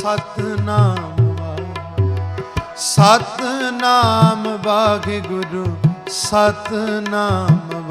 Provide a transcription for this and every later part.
ਸਤਨਾਮ ਵਾਹਿਗੁਰੂ। ਸਤਨਾਮ ਵਾਹਿਗੁਰੂ ਸਤਨਾਮ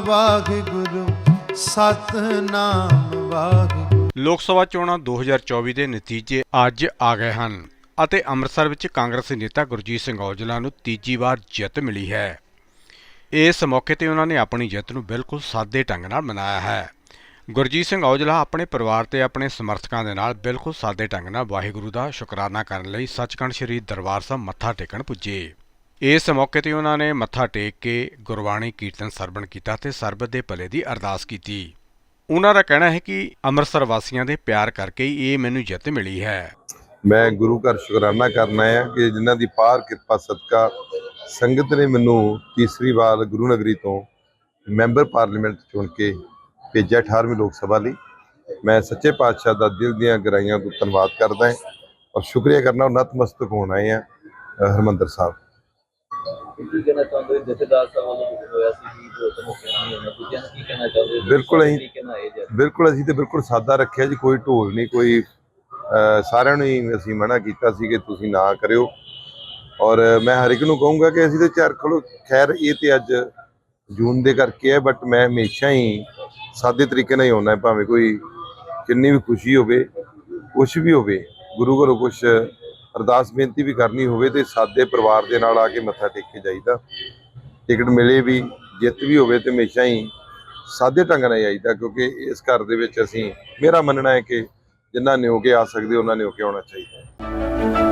ਵਾਹਿਗੁਰੂ। ਸਤਨਾਮ ਵਾਹਿਗੁਰੂ ਲੋਕ ਸਭਾ ਚੋਣਾਂ 2024 ਦੇ ਨਤੀਜੇ ਅੱਜ ਆ ਗਏ ਹਨ ਅਤੇ ਅੰਮ੍ਰਿਤਸਰ ਵਿੱਚ ਕਾਂਗਰਸੀ ਨੇਤਾ ਗੁਰਜੀਤ ਸਿੰਘ ਔਜਲਾ ਨੂੰ ਤੀਜੀ ਵਾਰ ਜਿੱਤ ਮਿਲੀ ਹੈ। ਇਸ ਮੌਕੇ ਤੇ ਉਹਨਾਂ ਨੇ ਆਪਣੀ ਜਿੱਤ ਨੂੰ ਬਿਲਕੁਲ ਸਾਦੇ ਢੰਗ ਨਾਲ ਮਨਾਇਆ ਹੈ। ਗੁਰਜੀਤ ਸਿੰਘ ਔਜਲਾ ਆਪਣੇ ਪਰਿਵਾਰ ਤੇ ਆਪਣੇ ਸਮਰਥਕਾਂ ਦੇ ਨਾਲ ਬਿਲਕੁਲ ਸਾਦੇ ਢੰਗ ਨਾਲ ਵਾਹਿਗੁਰੂ ਦਾ ਸ਼ੁਕਰਾਨਾ ਕਰਨ ਲਈ ਸੱਚਖੰਡ ਸ੍ਰੀ ਦਰਬਾਰ ਸਾਹਿਬ ਮੱਥਾ ਟੇਕਣ ਪੁੱਜੇ। ਇਸ ਮੌਕੇ ਤੇ ਉਹਨਾਂ ਨੇ ਮੱਥਾ ਟੇਕ ਕੇ ਗੁਰਬਾਣੀ ਕੀਰਤਨ ਸਰਵਣ ਕੀਤਾ ਤੇ ਸਰਬਤ ਦੇ ਭਲੇ ਦੀ ਅਰਦਾਸ ਕੀਤੀ। ਉਹਨਾਂ ਦਾ ਕਹਿਣਾ ਹੈ ਕਿ ਅੰਮ੍ਰਿਤਸਰ ਵਾਸੀਆਂ ਦੇ ਪਿਆਰ ਕਰਕੇ ਹੀ ਇਹ ਮੈਨੂੰ ਜਿੱਤ ਮਿਲੀ ਹੈ। ਮੈਂ ਗੁਰੂ ਘਰ ਸ਼ੁਕਰਾਨਾ ਕਰਨਾ ਹੈ ਕਿ ਜਿਨ੍ਹਾਂ ਦੀ ਪਾਰ ਕਿਰਪਾ ਸਦਕਾ ਸੰਗਤ ਨੇ ਮੈਨੂੰ ਤੀਸਰੀ ਵਾਰ ਗੁਰੂ ਨਗਰੀ ਤੋਂ ਮੈਂਬਰ ਪਾਰਲੀਮੈਂਟ ਚੁਣ ਕੇ ਭੇਜਿਆ 18ਵੀਂ ਲੋਕ ਸਭਾ ਲਈ। ਮੈਂ ਸੱਚੇ ਪਾਤਸ਼ਾਹ ਦਾ ਦਿਲ ਦੀਆਂ ਗਹਿਰਾਈਆਂ ਤੋਂ ਧੰਨਵਾਦ ਕਰਦਾ ਹਾਂ ਔਰ ਸ਼ੁਕਰੀਆ ਕਰਨਾ ਔਰ ਨਤਮਸਤਕ ਹੋਣਾ ਹੈ ਹਰਮੰਦਰ ਸਾਹਿਬ। ਬਿਲਕੁਲ ਅਸੀਂ- ਬਿਲਕੁਲ ਅਸੀਂ ਤੇ ਬਿਲਕੁਲ ਸਾਦਾ ਰੱਖਿਆ ਜੀ ਕੋਈ ਢੋਲ ਨਹੀਂ ਕੋਈ ਸਾਰਿਆਂ ਨੂੰ ਹੀ ਅਸੀਂ ਮਨਾ ਕੀਤਾ ਸੀ ਕਿ ਤੁਸੀਂ ਨਾ ਕਰਿਓ। ਔਰ ਮੈਂ ਹਰ ਇੱਕ ਨੂੰ ਕਹੂੰਗਾ ਕਿ ਅਸੀਂ ਤੇ ਚਾਰ ਖਲੋ ਖੈਰ ਇਹ ਤੇ ਅੱਜ ਜੂਨ ਦੇ ਕਰਕੇ ਹੈ ਬਟ ਮੈਂ ਹਮੇਸ਼ਾ ਹੀ ਸਾਦੇ ਤਰੀਕੇ ਨਾਲ ਹੀ ਆਉਣਾ ਹੈ, ਭਾਵੇਂ ਕੋਈ ਕਿੰਨੀ ਵੀ ਖੁਸ਼ੀ ਹੋਵੇ, ਕੁਛ ਵੀ ਹੋਵੇ, ਗੁਰੂ ਘਰੋਂ ਕੁਛ ਅਰਦਾਸ ਬੇਨਤੀ ਵੀ ਕਰਨੀ ਹੋਵੇ ਤੇ ਸਾਦੇ ਪਰਿਵਾਰ ਦੇ ਨਾਲ ਆ ਕੇ ਮੱਥਾ ਟੇਕ ਕੇ ਜਾਈਦਾ। ਟਿਕਟ ਮਿਲੇ ਵੀ, ਜਿੱਤ ਵੀ ਹੋਵੇ ਤੇ ਹਮੇਸ਼ਾ ਹੀ ਸਾਦੇ ਢੰਗ ਨਾਲ ਆਈਦਾ, ਕਿਉਂਕਿ ਇਸ ਘਰ ਦੇ ਵਿੱਚ ਅਸੀਂ, ਮੇਰਾ ਮੰਨਣਾ ਹੈ ਕਿ ਜਿਨ੍ਹਾਂ ਨੇ ਹੋ ਕੇ ਆ ਸਕਦੇ, ਉਹਨਾਂ ਨੇ ਹੋ ਕੇ ਆਉਣਾ ਚਾਹੀਦਾ